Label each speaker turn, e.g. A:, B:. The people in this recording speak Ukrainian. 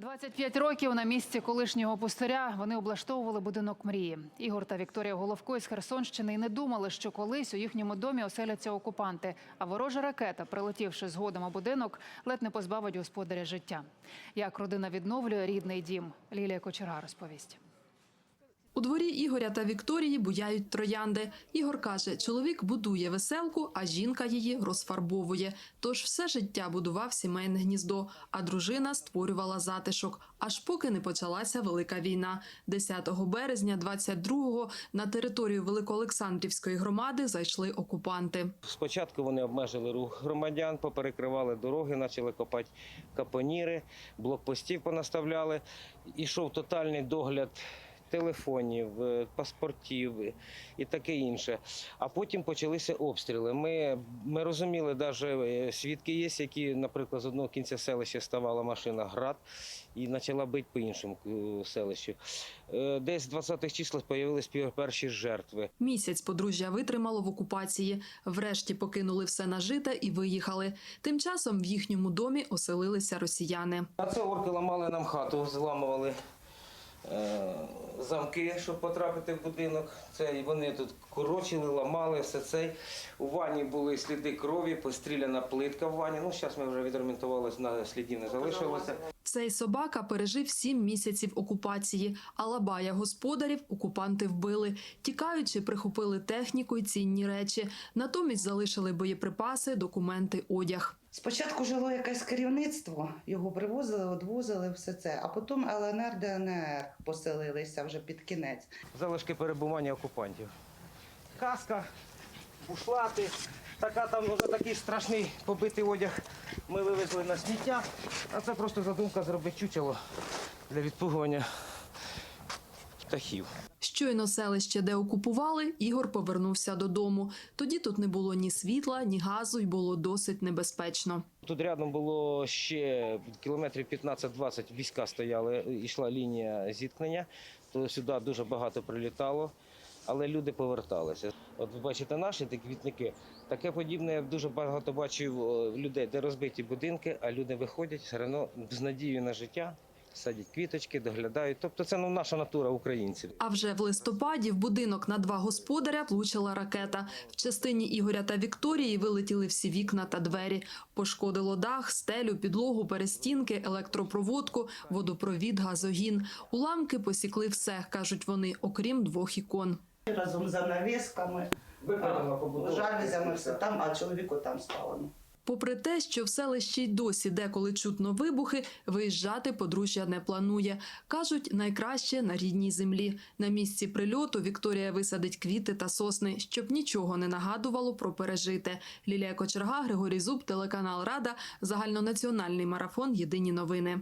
A: 25 років на місці колишнього пустиря вони облаштовували будинок мрії. Ігор та Вікторія Головко із Херсонщини й не думали, що колись у їхньому домі оселяться окупанти. А ворожа ракета, прилетівши згодом у будинок, ледь не позбавить господаря життя. Як родина відновлює рідний дім, Лілія Кочера розповість.
B: У дворі Ігоря та Вікторії буяють троянди. Ігор каже, чоловік будує веселку, а жінка її розфарбовує. Тож все життя будував сімейне гніздо, а дружина створювала затишок, аж поки не почалася велика війна. 10 березня 22-го на територію Великоолександрівської громади зайшли окупанти.
C: Спочатку вони обмежили рух громадян, поперекривали дороги, почали копати капоніри, блокпостів понаставляли. Ішов тотальний догляд телефонів, е, паспортів і таке інше. А потім почалися обстріли. Ми, ми розуміли, навіть свідки є, які, наприклад, з одного кінця селища ставала машина град і почала бити по іншому е, селищу. Е, Десь в 20-х числах з'явилися перші жертви.
B: Місяць подружжя витримало в окупації. Врешті покинули все нажите і виїхали. Тим часом в їхньому домі оселилися росіяни.
C: А це орки ламали нам хату, зламували е, замки, щоб потрапити в будинок. Це і вони тут корочили, ламали все це. У ванні були сліди крові, постріляна плитка в ванні. Ну, зараз ми вже відремонтувалися, на слідів не залишилося.
B: Цей собака пережив сім місяців окупації. А лабая господарів окупанти вбили. Тікаючи, прихопили техніку й цінні речі. Натомість залишили боєприпаси, документи, одяг.
D: Спочатку жило якесь керівництво, його привозили, відвозили, все це, а потім ЛНР, ДНР поселилися вже під кінець.
C: Залишки перебування окупантів. Каска, бушлати, така там вже такий страшний побитий одяг. Ми вивезли на сміття, а це просто задумка зробити чучело для відпугування птахів.
B: Щойно селище, де окупували, Ігор повернувся додому. Тоді тут не було ні світла, ні газу, й було досить небезпечно.
C: Тут рядом було ще кілометрів 15-20 війська стояли, йшла лінія зіткнення, то сюди дуже багато прилітало, але люди поверталися. От ви бачите наші такі квітники, таке подібне я дуже багато бачив людей, де розбиті будинки, а люди виходять все одно з надією на життя, садять квіточки, доглядають. Тобто це ну, наша натура українців.
B: А вже в листопаді в будинок на два господаря влучила ракета. В частині Ігоря та Вікторії вилетіли всі вікна та двері. Пошкодило дах, стелю, підлогу, перестінки, електропроводку, водопровід, газогін. Уламки посікли все, кажуть вони, окрім двох ікон.
D: Разом з занавісками, жалюзями, все там, а чоловіку там спало.
B: Попри те, що в селищі й досі деколи чутно вибухи, виїжджати подружжя не планує. Кажуть, найкраще на рідній землі. На місці прильоту Вікторія висадить квіти та сосни, щоб нічого не нагадувало про пережите. Лілія Кочерга, Григорій Зуб, телеканал Рада, загальнонаціональний марафон. Єдині новини.